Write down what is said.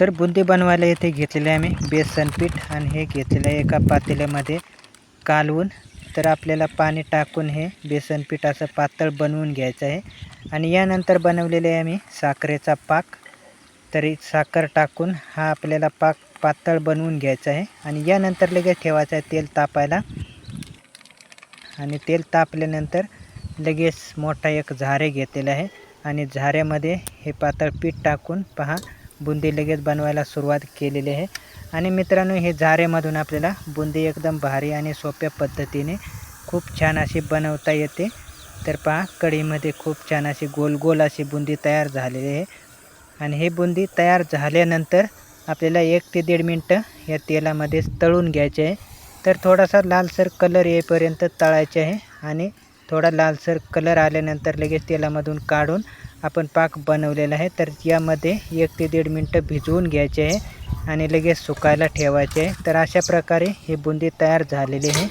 तर बुंदी बनवायला इथे घेतलेले आहे आम्ही बेसन पीठ आणि हे घेतलेलं आहे एका पातेल्यामध्ये कालवून. तर आपल्याला पाणी टाकून हे बेसन पीठ असं पातळ बनवून घ्यायचं आहे. आणि यानंतर बनवलेले आहे आम्ही साखरेचा पाक. तरी साखर टाकून हा आपल्याला पाक पातळ बनवून घ्यायचा आहे. आणि यानंतर लगेच ठेवायचं आहे तेल तापायला. आणि तेल तापल्यानंतर लगेच मोठा एक झारे घेतलेला आहे. आणि झाऱ्यामध्ये हे पातळ पीठ टाकून पहा. बुंदी लगेच बनवायला सुरुवात केलेली आहे. आणि मित्रांनो हे झारेमधून आपल्याला बुंदी एकदम भारी आणि सोप्या पद्धतीने खूप छान अशी बनवता येते. तर पहा कढीमध्ये खूप छान अशी गोल गोल अशी बुंदी तयार झालेली आहे. आणि हे बुंदी तयार झाल्यानंतर आपल्याला एक ते दीड मिनटं या तेलामध्ये तळून घ्यायचे आहे. तर थोडासा लालसर कलर येईपर्यंत तळायचे आहे. आणि थोडा लालसर कलर आल्यानंतर लगेच तेलामधून काढून आपण पाक बनवलेला आहे. तर यामध्ये एक ते दीड मिनटं भिजवून घ्यायचे आहे आणि लगेच सुकायला ठेवायचे आहे. तर अशा प्रकारे ही बुंदी तयार झालेली आहे.